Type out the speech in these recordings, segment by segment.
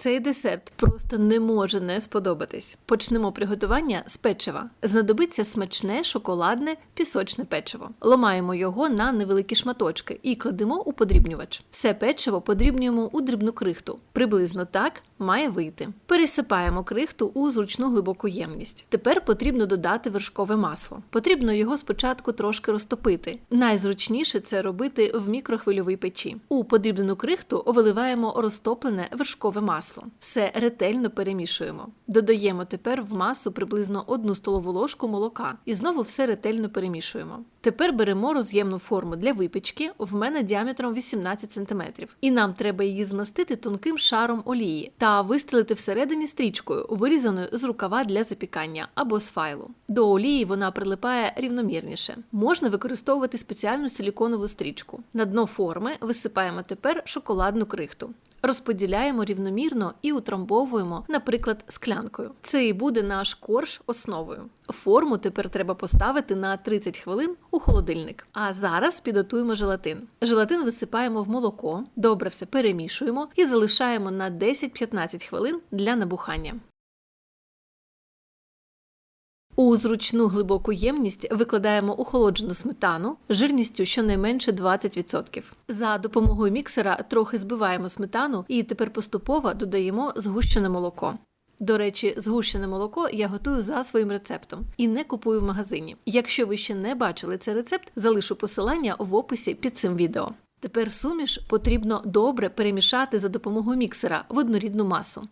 Цей десерт просто не може не сподобатись. Почнемо приготування з печива. Знадобиться смачне шоколадне пісочне печиво. Ломаємо його на невеликі шматочки і кладемо у подрібнювач. Все печиво подрібнюємо у дрібну крихту. Приблизно так має вийти. Пересипаємо крихту у зручну глибоку ємність. Тепер потрібно додати вершкове масло. Потрібно його спочатку трошки розтопити. Найзручніше це робити в мікрохвильовій печі. У подрібнену крихту виливаємо розтоплене вершкове масло. Все ретельно перемішуємо. Додаємо тепер в масу приблизно 1 столову ложку молока і знову все ретельно перемішуємо. Тепер беремо роз'ємну форму для випічки, в мене діаметром 18 см. І нам треба її змастити тонким шаром олії та вистелити всередині стрічкою, вирізаною з рукава для запікання або з файлу. До олії вона прилипає рівномірніше. Можна використовувати спеціальну силіконову стрічку. На дно форми висипаємо тепер шоколадну крихту. Розподіляємо рівномірно і утрамбовуємо, наприклад, склянкою. Це і буде наш корж основою. Форму тепер треба поставити на 30 хвилин у холодильник. А зараз підготуємо желатин. Желатин висипаємо в молоко, добре все перемішуємо і залишаємо на 10-15 хвилин для набухання. У зручну глибоку ємність викладаємо охолоджену сметану жирністю щонайменше 20%. За допомогою міксера трохи збиваємо сметану і тепер поступово додаємо згущене молоко. До речі, згущене молоко я готую за своїм рецептом і не купую в магазині. Якщо ви ще не бачили цей рецепт, залишу посилання в описі під цим відео. Тепер суміш потрібно добре перемішати за допомогою міксера в однорідну масу.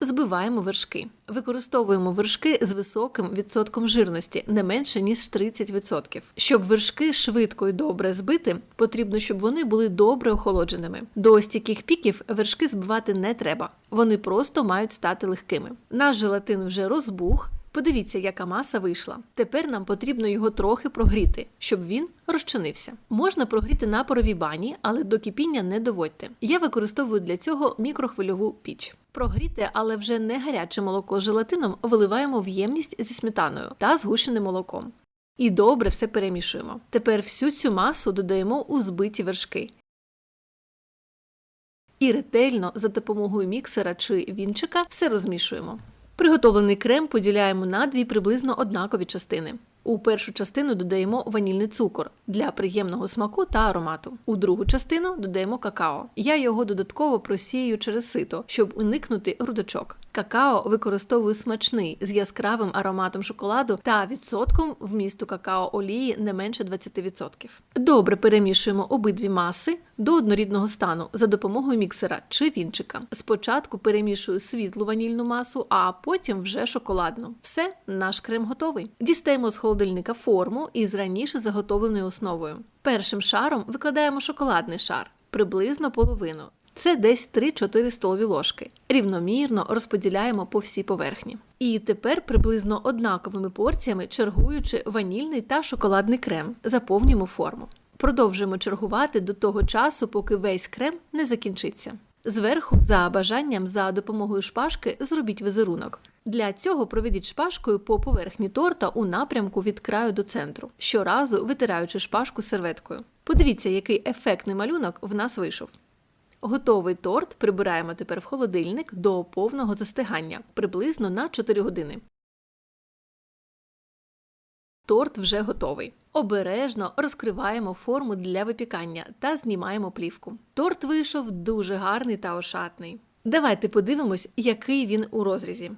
Збиваємо вершки. Використовуємо вершки з високим відсотком жирності, не менше ніж 30%. Щоб вершки швидко і добре збити, потрібно, щоб вони були добре охолодженими. До стійких піків вершки збивати не треба, вони просто мають стати легкими. Наш желатин вже розбух. Подивіться, яка маса вийшла. Тепер нам потрібно його трохи прогріти, щоб він розчинився. Можна прогріти на паровій бані, але до кипіння не доводьте. Я використовую для цього мікрохвильову піч. Прогріте, але вже не гаряче молоко з желатином виливаємо в ємність зі сметаною та згущеним молоком. І добре все перемішуємо. Тепер всю цю масу додаємо у збиті вершки. І ретельно за допомогою міксера чи вінчика все розмішуємо. Приготовлений крем поділяємо на дві приблизно однакові частини. У першу частину додаємо ванільний цукор для приємного смаку та аромату. У другу частину додаємо какао. Я його додатково просію через сито, щоб уникнути грудочок. Какао використовую смачний з яскравим ароматом шоколаду та відсотком вмісту какао олії не менше 20%. Добре перемішуємо обидві маси до однорідного стану за допомогою міксера чи вінчика. Спочатку перемішую світлу ванільну масу, а потім вже шоколадну. Все, наш крем готовий. Дістаємо з холодильника форму із раніше заготовленою основою. Першим шаром викладаємо шоколадний шар, приблизно половину. Це десь 3-4 столові ложки. Рівномірно розподіляємо по всій поверхні. І тепер приблизно однаковими порціями чергуючи ванільний та шоколадний крем, заповнюємо форму. Продовжуємо чергувати до того часу, поки весь крем не закінчиться. Зверху, за бажанням, за допомогою шпажки зробіть візерунок. Для цього проведіть шпажкою по поверхні торта у напрямку від краю до центру, щоразу витираючи шпажку серветкою. Подивіться, який ефектний малюнок в нас вийшов. Готовий торт прибираємо тепер в холодильник до повного застигання приблизно на 4 години. Торт вже готовий. Обережно розкриваємо форму для випікання та знімаємо плівку. Торт вийшов дуже гарний та ошатний. Давайте подивимось, який він у розрізі.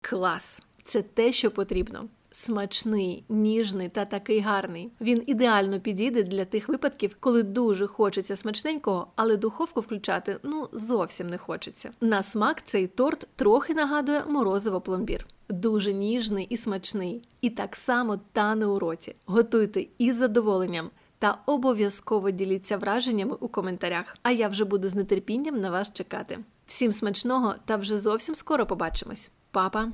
Клас! Це те, що потрібно. Смачний, ніжний та такий гарний. Він ідеально підійде для тих випадків, коли дуже хочеться смачненького, але духовку включати ну зовсім не хочеться. На смак цей торт трохи нагадує морозиво пломбір. Дуже ніжний і смачний, і так само тане у роті. Готуйте із задоволенням та обов'язково діліться враженнями у коментарях. А я вже буду з нетерпінням на вас чекати. Всім смачного та вже зовсім скоро побачимось. Папа!